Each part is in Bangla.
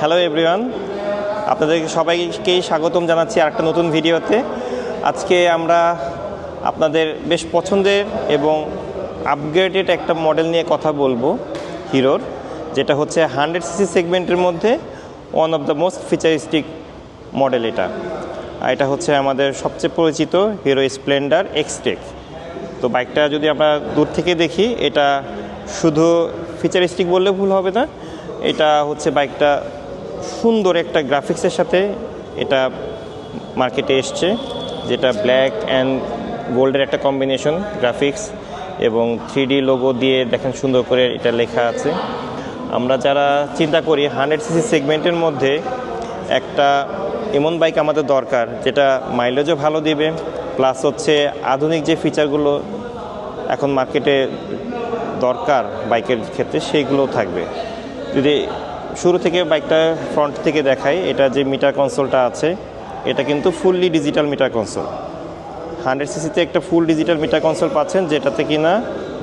হ্যালো এভরিওয়ান আপনাদেরকে সবাইকেই স্বাগতম জানাচ্ছি আরেকটা নতুন ভিডিওতে। আজকে আমরা আপনাদের বেশ পছন্দের এবং আপগ্রেডেড একটা মডেল নিয়ে কথা বলব হিরোর, যেটা হচ্ছে হান্ড্রেড সিসি সেগমেন্টের মধ্যে one of the most featuristic model এটা। এটা হচ্ছে আমাদের সবচেয়ে পরিচিত হিরো স্প্লেন্ডার এক্সটেক তো বাইকটা যদি আমরা দূর থেকে দেখি, এটা শুধু ফিচারিস্টিক বললে ভুল হবে না, এটা হচ্ছে বাইকটা সুন্দর একটা গ্রাফিক্সের সাথে এটা মার্কেটে এসছে, যেটা ব্ল্যাক অ্যান্ড গোল্ডের একটা কম্বিনেশন গ্রাফিক্স এবং থ্রি লোগো দিয়ে দেখেন সুন্দর করে এটা লেখা আছে। আমরা যারা চিন্তা করি হান্ড্রেড সিসি সেগমেন্টের মধ্যে একটা এমন বাইক আমাদের দরকার, যেটা মাইলেজও ভালো দিবে প্লাস হচ্ছে আধুনিক যে ফিচারগুলো এখন মার্কেটে দরকার বাইকের ক্ষেত্রে সেইগুলো থাকবে। যদি শুরু থেকে বাইকটা ফ্রন্ট থেকে দেখাই, এটা যে মিটার কনসোলটা আছে, এটা কিন্তু fully digital meter console hundred সিসিতে একটা ফুল ডিজিটাল মিটার কনসোল পাচ্ছেন, যেটাতে কিনা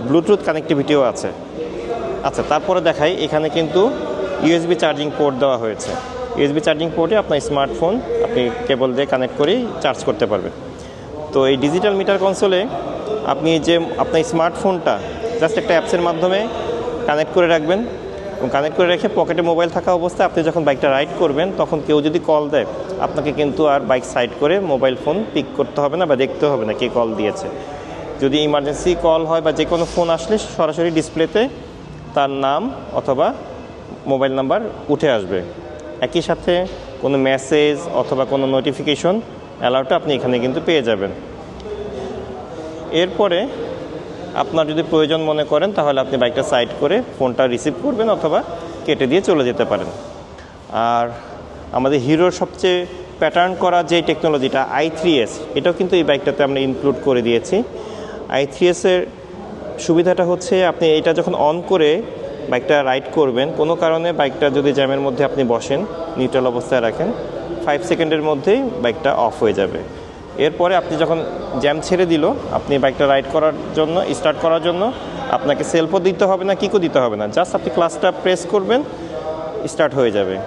ব্লুটুথ কানেক্টিভিটিও আছে। আচ্ছা তারপরে দেখাই, এখানে কিন্তু ইউএসবি চার্জিং পোর্ট দেওয়া হয়েছে। ইউএসবি চার্জিং পোর্টে আপনার স্মার্টফোন আপনি কেবল দিয়ে কানেক্ট করেই চার্জ করতে পারবেন। তো এই ডিজিটাল মিটার কনসোলে আপনি যে, আপনার স্মার্টফোনটা জাস্ট একটা অ্যাপসের মাধ্যমে কানেক্ট করে রাখবেন। এবং কানেক্ট করে রেখে পকেটে মোবাইল থাকা অবস্থায় আপনি যখন বাইকটা রাইড করবেন, তখন কেউ যদি কল দেয়, আপনাকে কিন্তু আর বাইক সাইড করে মোবাইল ফোন পিক করতে হবে না বা দেখতে হবে না কে কল দিয়েছে। যদি ইমার্জেন্সি কল হয় বা যে কোনো ফোন আসলে সরাসরি ডিসপ্লেতে তার নাম অথবা মোবাইল নাম্বার উঠে আসবে। একই সাথে কোনো মেসেজ অথবা কোনো নোটিফিকেশন অ্যালার্টটা আপনি এখানে কিন্তু পেয়ে যাবেন। এরপরে আপনার যদি প্রয়োজন মনে করেন, তাহলে আপনি বাইকটা সাইড করে ফোনটা রিসিভ করবেন অথবা কেটে দিয়ে চলে যেতে পারেন। আর আমাদের হিরোর সবচেয়ে প্যাটার্ন করা যে টেকনোলজিটা আই থ্রি এস এটাও কিন্তু এই বাইকটাতে আমরা ইনক্লুড করে দিয়েছি। আই থ্রি এসের সুবিধাটা হচ্ছে আপনি এটা যখন অন করে বাইকটা রাইড করবেন, কোনো কারণে বাইকটা যদি জ্যামের মধ্যে আপনি বসেন নিউট্রাল অবস্থায় রাখেন ফাইভ সেকেন্ডের মধ্যেই বাইকটা অফ হয়ে যাবে। এরপরে আপনি যখন জ্যাম ছেড়ে দিল, আপনি বাইকটা রাইড করার জন্য স্টার্ট করার জন্য, আপনাকে সেলফও দিতে হবে না কিকও দিতে হবে না। জাস্ট আপনি ক্লাসটা প্রেস করবেন স্টার্ট হয়ে যাবে।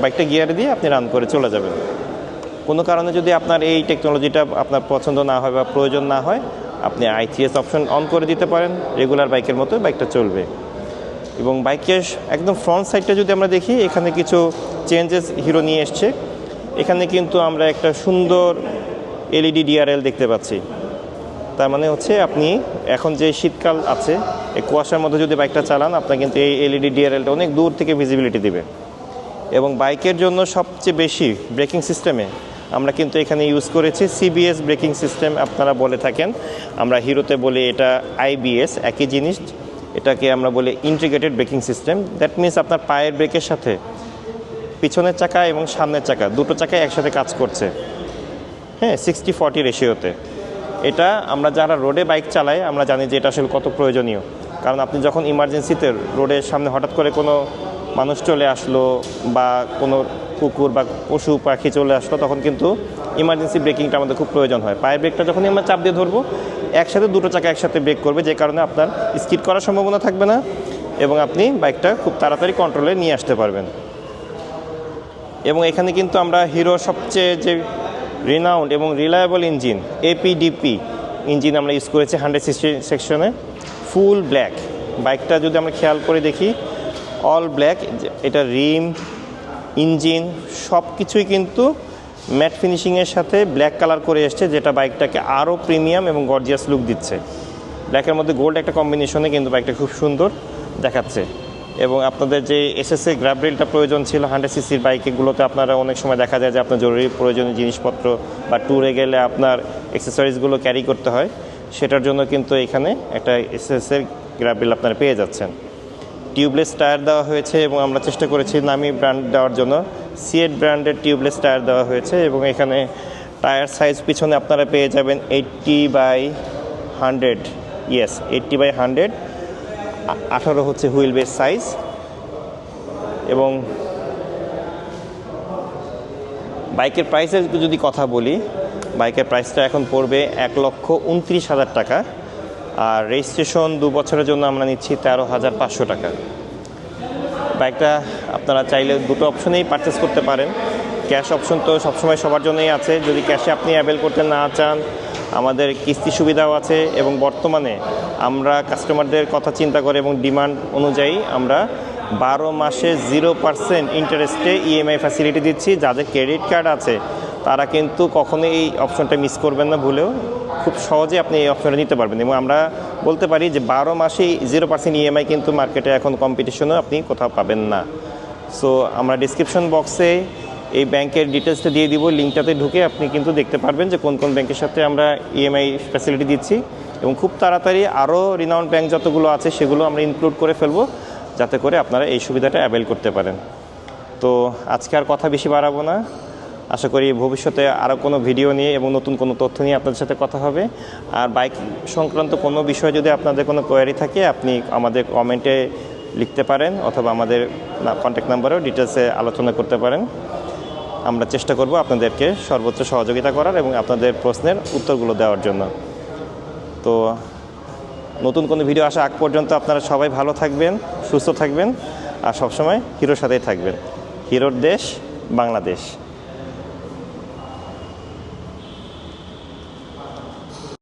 বাইকটা গিয়ারে দিয়ে আপনি রান করে চলে যাবেন। কোনো কারণে যদি আপনার এই টেকনোলজিটা আপনার পছন্দ না হয় বা প্রয়োজন না হয়, আপনি আইটিএস অপশন অন করে দিতে পারেন। রেগুলার বাইকের মতো বাইকটা চলবে। এবং বাইকের একদম ফ্রন্ট সাইডটা যদি আমরা দেখি, এখানে কিছু চেঞ্জেস হিরো নিয়ে এসছে। এখানে কিন্তু আমরা একটা সুন্দর এলইডি ডিআরএল দেখতে পাচ্ছি। তার মানে হচ্ছে আপনি এখন যে শীতকাল আছে, এই কুয়াশার মধ্যে যদি বাইকটা চালান, আপনার কিন্তু এই এলইডি ডিআরএলটা অনেক দূর থেকে ভিজিবিলিটি দিবে। এবং বাইকের জন্য সবচেয়ে বেশি ব্রেকিং সিস্টেমে আমরা কিন্তু এখানে ইউজ করেছি সিবিএস ব্রেকিং সিস্টেম আপনারা বলে থাকেন। আমরা হিরোতে বলি এটা আইবিএস একই জিনিস। এটাকে আমরা বলি integrated braking system that means আপনার পায়ের ব্রেকের সাথে পিছনের চাকা এবং সামনের চাকা, দুটো চাকায় একসাথে কাজ করছে। হ্যাঁ সিক্সটি ফর্টি রেশিওতে এটা আমরা যারা রোডে বাইক চালাই আমরা জানি যে এটা আসলে কত প্রয়োজনীয়। কারণ আপনি যখন ইমার্জেন্সিতে রোডের সামনে হঠাৎ করে কোনো মানুষ চলে আসলো বা কোনো কুকুর বা পশু, পাখি চলে আসলো, তখন কিন্তু ইমার্জেন্সি ব্রেকিংটা আমাদের খুব প্রয়োজন হয়। পায়ের ব্রেকটা যখনই আমরা চাপ দিয়ে ধরবো, একসাথে দুটো চাকা একসাথে ব্রেক করবে, যে কারণে আপনার স্কিড করার সম্ভাবনা থাকবে না এবং আপনি বাইকটা খুব তাড়াতাড়ি কন্ট্রোলে নিয়ে আসতে পারবেন। এবং এখানে কিন্তু আমরা হিরো সবচেয়ে যে রিনাউন্ড এবং রিলায়েবল ইঞ্জিন এপিডিপি ইঞ্জিন আমরা ইউজ করেছি হান্ড্রেড সিক্সটি সেকশনে ফুল ব্ল্যাক বাইকটা যদি আমরা খেয়াল করে দেখি অল ব্ল্যাক এটা রিম ইঞ্জিন সব কিছুই কিন্তু ম্যাট ফিনিশিংয়ের সাথে ব্ল্যাক কালার করে এসছে, যেটা বাইকটাকে আরও প্রিমিয়াম এবং গর্জিয়াস লুক দিচ্ছে। ব্ল্যাকের মধ্যে গোল্ড একটা কম্বিনেশনে কিন্তু বাইকটা খুব সুন্দর দেখাচ্ছে। এবং আপনাদের যে এসএসএ গ্র্যাব রেলটা প্রয়োজন ছিল হান্ড্রেড সিসির বাইকগুলোতে আপনারা অনেক সময় দেখা যায় যে আপনার জরুরি প্রয়োজনীয় জিনিসপত্র বা ট্যুরে গেলে আপনার অ্যাক্সেসরিজগুলো ক্যারি করতে হয়। সেটার জন্য কিন্তু এখানে একটা এসএসএর গ্র্যাব রেল আপনারা পেয়ে যাচ্ছেন। টিউবলেস টায়ার দেওয়া হয়েছে এবং আমরা চেষ্টা করেছি নামি ব্র্যান্ড দেওয়ার জন্য। সিএড ব্র্যান্ডের টিউবলেস টায়ার দেওয়া হয়েছে এবং এখানে টায়ার সাইজ পিছনে আপনারা পেয়ে যাবেন eighty by hundred yes eighty by hundred আঠারো হচ্ছে হুইল বেস সাইজ এবং বাইকের প্রাইসের যদি কথা বলি, বাইকের প্রাইসটা এখন পড়বে এক লক্ষ উনত্রিশ হাজার টাকা আর রেজিস্ট্রেশন দু বছরের জন্য আমরা নিচ্ছি তেরো হাজার পাঁচশো টাকা। বাইকটা আপনারা চাইলে দুটো অপশনেই পারচেস করতে পারেন। ক্যাশ অপশন তো সবসময় সবার জন্যই আছে। যদি ক্যাশে আপনি অ্যাভেল করতে না চান আমাদের কিস্তি সুবিধাও আছে এবং বর্তমানে আমরা কাস্টমারদের কথা চিন্তা করে এবং ডিমান্ড অনুযায়ী আমরা বারো মাসে জিরো পার্সেন্ট ইন্টারেস্টে ইএমআই ফ্যাসিলিটি দিচ্ছি। যাদের ক্রেডিট কার্ড আছে, তারা কিন্তু কখনোই এই অপশনটা মিস করবেন না ভুলেও খুব সহজে আপনি এই অপশনটা নিতে পারবেন এবং আমরা বলতে পারি যে বারো মাসেই জিরো পার্সেন্ট ইএমআই কিন্তু মার্কেটে এখন কম্পিটিশনও আপনি কোথাও পাবেন না। সো আমরা ডিসক্রিপশন বক্সে এই ব্যাংকের ডিটেলসটা দিয়ে দিব লিঙ্কটাতে ঢুকে আপনি কিন্তু দেখতে পারবেন যে কোন কোন ব্যাংকের সাথে আমরা ইএমআই ফ্যাসিলিটি দিচ্ছি এবং খুব তাড়াতাড়ি আরও রিনাউন্ড ব্যাংক যতগুলো আছে সেগুলো আমরা ইনক্লুড করে ফেলব যাতে করে আপনারা এই সুবিধাটা অ্যাভেল করতে পারেন। তো আজকে আর কথা বেশি বাড়াবো না। আশা করি ভবিষ্যতে আরও কোনো ভিডিও নিয়ে এবং নতুন কোনো তথ্য নিয়ে আপনাদের সাথে কথা হবে। আর বাইক সংক্রান্ত কোনো বিষয়ে যদি আপনাদের কোনো কোয়ারি থাকে, আপনি আমাদের কমেন্টে লিখতে পারেন অথবা আমাদের কন্ট্যাক্ট নাম্বারেও ডিটেলসে আলোচনা করতে পারেন। আমরা চেষ্টা করব আপনাদেরকে সর্বোচ্চ সহযোগিতা করার এবং আপনাদের প্রশ্নের উত্তরগুলো দেওয়ার জন্য। তো নতুন কোনো ভিডিও আসা আগ পর্যন্ত আপনারা সবাই ভালো থাকবেন, সুস্থ থাকবেন আর সবসময় হিরোর সাথেই থাকবেন। হিরোর দেশ, বাংলাদেশ।